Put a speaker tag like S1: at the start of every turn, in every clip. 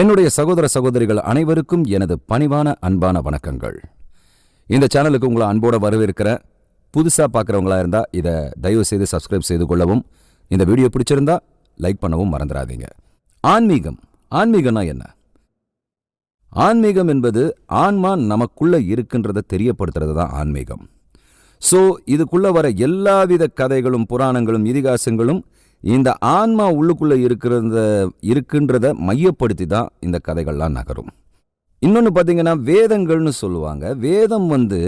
S1: என்னுடைய சகோதர சகோதரிகள் அனைவருக்கும் எனது பணிவான அன்பான வணக்கங்கள். இந்த சேனலுக்கு உங்களை அன்போட வரவேற்கிற புதுசாக பார்க்குறவங்களா இருந்தால் இதை தயவு செய்து சப்ஸ்கிரைப் செய்து கொள்ளவும் இந்த வீடியோ பிடிச்சிருந்தா லைக் பண்ணவும் மறந்துடாதீங்க. ஆன்மீகம். ஆன்மீகம்னா என்ன? ஆன்மீகம் என்பது ஆன்மா நமக்குள்ள இருக்கின்றதை தெரியப்படுத்துறது தான் ஆன்மீகம். ஸோ இதுக்குள்ளே வர எல்லாவித கதைகளும் புராணங்களும் இதிகாசங்களும் இந்த ஆன்மா உள்ளுக்குள்ளே இருக்கிறத இருக்குன்றத மையப்படுத்தி தான் இந்த கதைகள்லாம் நகரும். இன்னொன்று பார்த்தீங்கன்னா வேதங்கள்னு சொல்லுவாங்க. வேதம் வந்து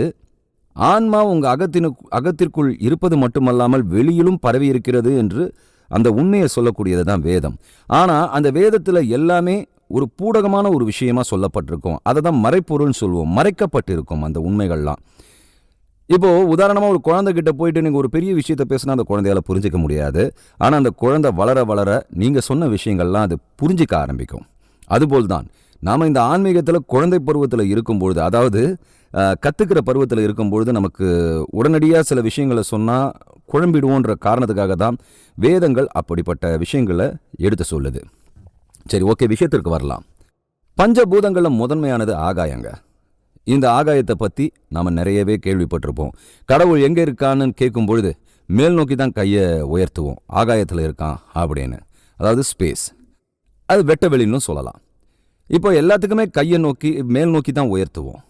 S1: ஆன்மா உங்கள் அகத்தினு அகத்திற்குள் இருப்பது மட்டுமல்லாமல் வெளியிலும் பரவி இருக்கிறது என்று அந்த உண்மையை சொல்லக்கூடியது தான் வேதம். ஆனால் அந்த வேதத்தில் எல்லாமே ஒரு பூடகமான ஒரு விஷயமா சொல்லப்பட்டிருக்கும். அதை தான் மறைப்பொருள்னு சொல்லுவோம். மறைக்கப்பட்டிருக்கும் அந்த உண்மைகள்லாம். இப்போ உதாரணமாக ஒரு குழந்தைகிட்ட போயிட்டு நீங்கள் ஒரு பெரிய விஷயத்த பேசினா அந்த குழந்தையால புரிஞ்சிக்க முடியாது. ஆனால் அந்த குழந்தை வளர வளர நீங்கள் சொன்ன விஷயங்கள்லாம் அது புரிஞ்சிக்க ஆரம்பிக்கும். அதுபோல் தான் நாம் இந்த ஆன்மீகத்தில் குழந்தை பருவத்தில் இருக்கும்பொழுது அதாவது கற்றுக்கிற பருவத்தில் இருக்கும்பொழுது நமக்கு உடனடியாக சில விஷயங்களை சொன்னால் குழம்பிடுவோன்ற காரணத்துக்காக தான் வேதங்கள் அப்படிப்பட்ட விஷயங்களை எடுத்து சொல்லுது. சரி ஓகே விஷயத்திற்கு வரலாம். பஞ்சபூதங்களில் முதன்மையானது ஆகாயங்க. இந்த ஆகாயத்தை பற்றி நாம் நிறையவே கேள்விப்பட்டிருப்போம். கடவுள் எங்கே இருக்கான்னு கேட்கும் பொழுது மேல் நோக்கி தான் கையை உயர்த்துவோம். ஆகாயத்தில் இருக்கான் அப்படின்னு. அதாவது ஸ்பேஸ் அது வெட்ட வெளின்னு சொல்லலாம். இப்போ எல்லாத்துக்குமே கையை நோக்கி மேல் நோக்கி தான் உயர்த்துவோம்.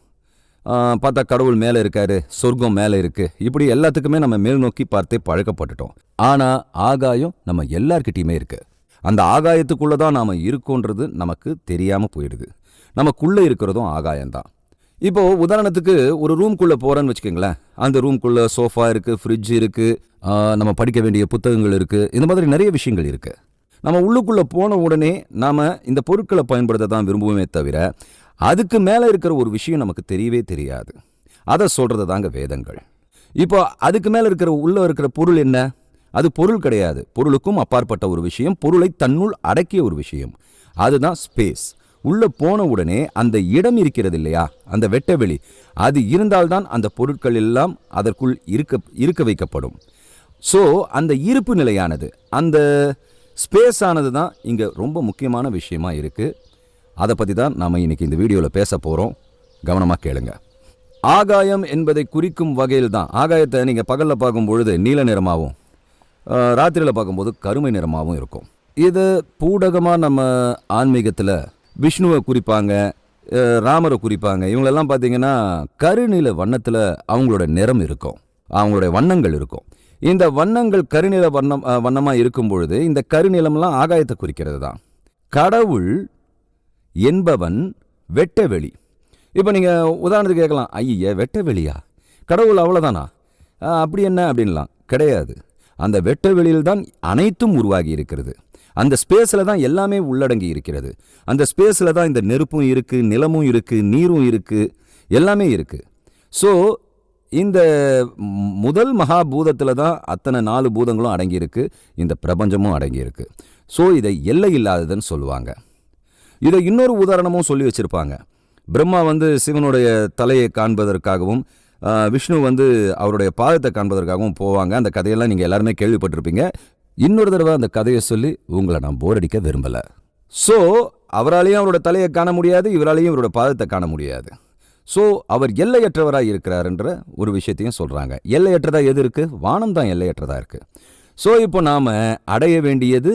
S1: பார்த்தா கடவுள் மேலே இருக்காரு சொர்க்கம் மேலே இருக்கு. இப்படி எல்லாத்துக்குமே நம்ம மேல் நோக்கி பார்த்தே பழக்கப்பட்டுட்டோம். ஆனால் ஆகாயம் நம்ம எல்லார்கிட்டயுமே இருக்கு. அந்த ஆகாயத்துக்குள்ளே தான் நாம் இருக்கோன்றது நமக்கு தெரியாமல் போயிடுது. நமக்குள்ளே இருக்கிறதும் ஆகாயம்தான். இப்போ உதாரணத்துக்கு ஒரு ரூம்குள்ளே போகிறேன்னு வச்சுக்கோங்களேன். அந்த ரூம்குள்ளே சோஃபா இருக்குது ஃப்ரிட்ஜ் இருக்குது நம்ம படிக்க வேண்டிய புத்தகங்கள் இருக்குது இந்த மாதிரி நிறைய விஷயங்கள் இருக்குது நம்ம உள்ளுக்குள்ளே போன உடனே நாம் இந்த பொருட்களை பயன்படுத்த தான் விரும்புவோமே தவிர அதுக்கு மேலே இருக்கிற ஒரு விஷயம் நமக்கு தெரியவே தெரியாது. அதை சொல்கிறது தாங்க வேதங்கள். இப்போ அதுக்கு மேலே இருக்கிற உள்ளே இருக்கிற பொருள் என்ன? அது பொருள் கிடையாது. பொருளுக்கும் அப்பாற்பட்ட ஒரு விஷயம். பொருளை தன்னுள் அடக்கிய ஒரு விஷயம். அதுதான் ஸ்பேஸ் உள்ளே போன உடனே அந்த இடம் இருக்கிறது இல்லையா அந்த வெட்டவெளி. அது இருந்தால்தான் அந்த பொருட்கள் எல்லாம் அதற்குள் இருக்க இருக்க வைக்கப்படும். ஸோ அந்த இருப்பு நிலையானது அந்த ஸ்பேஸ் ஆனது தான் இங்கே ரொம்ப முக்கியமான விஷயமா இருக்குது அதை பற்றி தான் நாம் இன்றைக்கி இந்த வீடியோவில் பேச போகிறோம் கவனமாக கேளுங்க. ஆகாயம் என்பதை குறிக்கும் வகையில் தான். ஆகாயத்தை நீங்கள் பகலில் பார்க்கும் பொழுது நீல நிறமாகவும் ராத்திரியில் பார்க்கும்போது கருமை நிறமாகவும் இருக்கும். இது பூடகமாக நம்ம ஆன்மீகத்தில் விஷ்ணுவை குறிப்பாங்க ராமரை குறிப்பாங்க. இவங்களெல்லாம் பார்த்தீங்கன்னா கருநில வண்ணத்தில் அவங்களோட நிறம் இருக்கும். அவங்களுடைய வண்ணங்கள் இருக்கும். இந்த வண்ணங்கள் கருநில வண்ணம் வண்ணமாக இருக்கும் பொழுது இந்த கருநிலம்லாம் ஆகாயத்தை குறிக்கிறது தான் கடவுள் என்பவன் வெட்டவெளி. இப்போ நீங்கள் உதாரணத்துக்கு கேட்கலாம் ஐய வெட்டவெளியா? கடவுள் அவ்வளோதானா அப்படி என்ன? அப்படின்லாம் கிடையாது. அந்த வெட்டவெளியில் தான் அனைத்தும் உருவாகி இருக்கிறது. அந்த ஸ்பேஸில் தான் எல்லாமே உள்ளடங்கி இருக்கிறது. அந்த ஸ்பேஸில் தான் இந்த நெருப்பும் இருக்குது நிலமும் இருக்குது நீரும் இருக்குது எல்லாமே இருக்குது ஸோ இந்த முதல் மகாபூதத்தில் தான் அத்தனை நாலு பூதங்களும் அடங்கியிருக்கு இந்த பிரபஞ்சமும் அடங்கியிருக்கு. ஸோ இதை எல்லை இல்லாததுன்னு சொல்லுவாங்க. இதை இன்னொரு உதாரணமும் சொல்லி வச்சுருப்பாங்க. பிரம்மா வந்து சிவனுடைய தலையை காண்பதற்காகவும் விஷ்ணு வந்து அவருடைய பாதத்தை காண்பதற்காகவும் போவாங்க. அந்த கதையெல்லாம் நீங்கள் எல்லாருமே கேள்விப்பட்டிருப்பீங்க. இன்னொரு தடவை அந்த கதையை சொல்லி உங்களை நான் போர் அடிக்க விரும்பலை. ஸோ அவராலையும் அவரோட தலையை காண முடியாது இவராலையும் இவரோட பாதத்தை காண முடியாது. ஸோ அவர் எல்லையற்றவராக இருக்கிறாருன்ற ஒரு விஷயத்தையும் சொல்கிறாங்க எல்லையற்றதாக எது இருக்குது வானம் தான் எல்லையற்றதாக இருக்குது ஸோ இப்போ நாம் அடைய வேண்டியது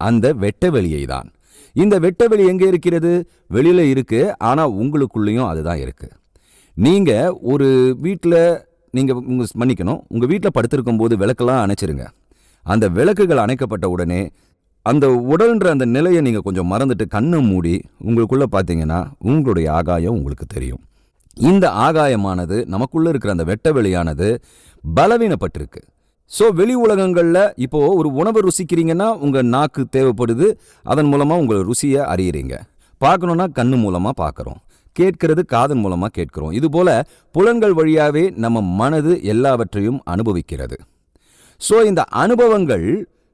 S1: அந்த வெட்டவெளியை தான். இந்த வெட்டவெளி எங்கே இருக்கிறது? வெளியில் இருக்குது ஆனால் உங்களுக்குள்ளேயும் அதுதான் இருக்குது நீங்கள் ஒரு வீட்டில் நீங்கள் உங்கள் மன்னிக்கணும். உங்கள் வீட்டில் படுத்திருக்கும் போது விளக்கெல்லாம் அணைச்சிருங்க. அந்த விளக்குகள் அணைக்கப்பட்ட உடனே அந்த உடல்ன்ற அந்த நிலையை நீங்கள் கொஞ்சம் மறந்துட்டு கண்ணை மூடி உங்களுக்குள்ளே பார்த்தீங்கன்னா உங்களுடைய ஆகாயம் உங்களுக்கு தெரியும். இந்த ஆகாயமானது நமக்குள்ள இருக்கிற அந்த வெட்ட வெளியானது பலவீனப்பட்டிருக்கு. ஸோ வெளி உலகங்களில் இப்போ ஒரு உணவை ருசிக்கிறீங்கன்னா உங்கள் நாக்கு தேவைப்படுது அதன் மூலமாக உங்கள் ருசியை அறியறீங்க. பார்க்கணுன்னா கண்ணு மூலமாக பார்க்குறோம். கேட்கிறது காதன் மூலமாக கேட்கிறோம். இதுபோல் புலன்கள் வழியாகவே நம்ம மனது எல்லாவற்றையும் அனுபவிக்கிறது. ஸோ இந்த அனுபவங்கள்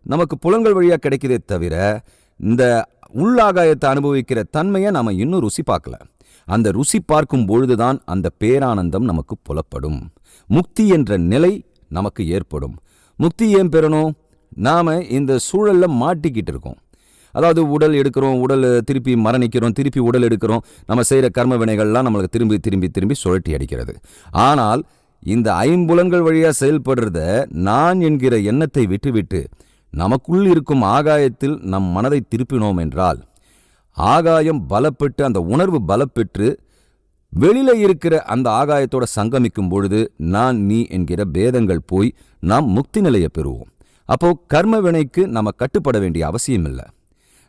S1: நமக்கு புலங்கள் வழியாக கிடைக்கிறதே தவிர இந்த உள்ளாகாயத்தை அனுபவிக்கிற தன்மையை நாம் இன்னும் ருசி பார்க்கல. அந்த ருசி பார்க்கும் பொழுதுதான் அந்த பேரானந்தம் நமக்கு புலப்படும். முக்தி என்ற நிலை நமக்கு ஏற்படும். முக்தி ஏன் பெறணும்? நாம் இந்த சூழல்ல மாட்டிக்கிட்டு இருக்கோம். அதாவது உடல் எடுக்கிறோம் உடல் திருப்பி மரணிக்கிறோம் திருப்பி உடல் எடுக்கிறோம். நம்ம செய்கிற கர்ம வினைகள்லாம் நம்மளுக்கு திரும்பி திரும்பி திரும்பி சுழட்டி அடிக்கிறது. ஆனால் இந்த ஐம்புலன்கள் வழியா செயல்படுறத நான் என்கிற எண்ணத்தை விட்டுவிட்டு நமக்குள் இருக்கும் ஆகாயத்தில் நம் மனதை திருப்பினோம் என்றால் ஆகாயம் பலப்பட்டு அந்த உணர்வு பலப்பெற்று வெளியில இருக்கிற அந்த ஆகாயத்தோட சங்கமிக்கும் பொழுது நான் நீ என்கிற பேதங்கள் போய் நாம் முக்தி நிலையை பெறுவோம். அப்போ கர்ம வினைக்கு நம்ம கட்டுப்பட வேண்டிய அவசியம் இல்லை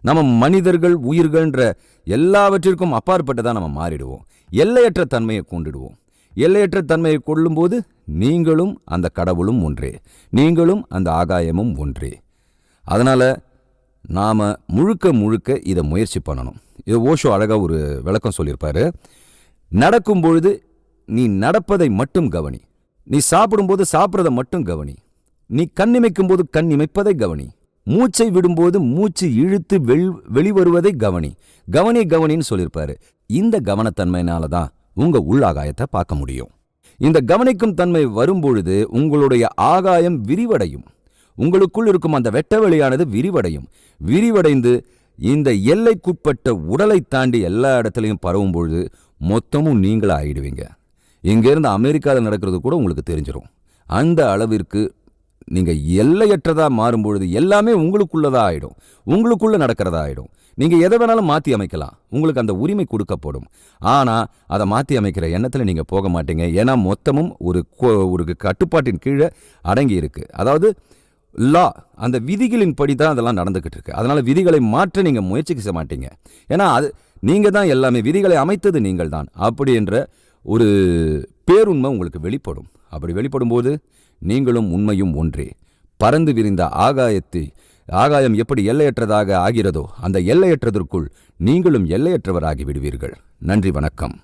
S1: நம்ம மனிதர்கள் உயிர்கள்ன்ற எல்லாவற்றிற்கும் அப்பாற்பட்டு நம்ம மாறிடுவோம். எல்லையற்ற தன்மையை கொண்டுடுவோம். எல்லையற்ற தன்மையை கொள்ளும்போது நீங்களும் அந்த கடவுளும் ஒன்றே. நீங்களும் அந்த ஆகாயமும் ஒன்றே. அதனால் நாம் முழுக்க முழுக்க இதை முயற்சி பண்ணணும். இது ஓஷோ அழகாக ஒரு விளக்கம் சொல்லியிருப்பாரு. நடக்கும் பொழுது நீ நடப்பதை மட்டும் கவனி. நீ சாப்பிடும்போது சாப்பிட்றதை மட்டும் கவனி. நீ கண்ணிமைக்கும் போது கண் இமைப்பதை கவனி. மூச்சை விடும்போது மூச்சு இழுத்து வெளி வெளிவருவதை கவனி. கவனி கவனின்னு சொல்லியிருப்பாரு. இந்த கவனத்தன்மையினால தான் உங்க உள்ளாகாயத்தை பார்க்க முடியும். இந்த கவனிக்கும் தன்மை வரும்பொழுது உங்களுடைய ஆகாயம் விரிவடையும். உங்களுக்குள் இருக்கும் அந்த வெட்ட வெளியானது விரிவடையும். விரிவடைந்து இந்த எல்லைக்குட்பட்ட உடலை தாண்டி எல்லா இடத்துலையும் பரவும் பொழுது மொத்தமும் நீங்களாக ஆயிடுவீங்க இங்கேருந்து அமெரிக்காவில் நடக்கிறது கூட உங்களுக்கு தெரிஞ்சிடும் அந்த அளவிற்கு நீங்கள் எல்லையற்றதாக மாறும்பொழுது எல்லாமே உங்களுக்குள்ளதாக ஆகிடும் உங்களுக்குள்ளே நடக்கிறதா ஆயிடும். நீங்கள் எதை வேணாலும் மாற்றி அமைக்கலாம். உங்களுக்கு அந்த உரிமை கொடுக்கப்படும். ஆனால் அதை மாற்றி அமைக்கிற எண்ணத்தில் நீங்கள் போக மாட்டீங்க. ஏன்னா மொத்தமும் ஒரு ஒரு கட்டுப்பாட்டின் கீழே அடங்கி இருக்குது அதாவது லா அந்த விதிகளின் படி தான் அதெல்லாம் நடந்துக்கிட்டு இருக்கு. அதனால் விதிகளை மாற்ற நீங்கள் முயற்சிக்க செய்ய மாட்டீங்க. ஏன்னா அது நீங்கள் தான் எல்லாமே விதிகளை அமைத்தது நீங்கள் தான் அப்படி என்ற ஒரு பேருண்மை உங்களுக்கு வெளிப்படும். அப்படி வெளிப்படும் போது நீங்களும் உண்மையும் ஒன்றே. பறந்து விரிந்த ஆகாயத்தை ஆகாயம் எப்படி எல்லையற்றதாக ஆகிறதோ அந்த எல்லையற்றதற்குள் நீங்களும் எல்லையற்றவராகி விடுவீர்கள். நன்றி வணக்கம்.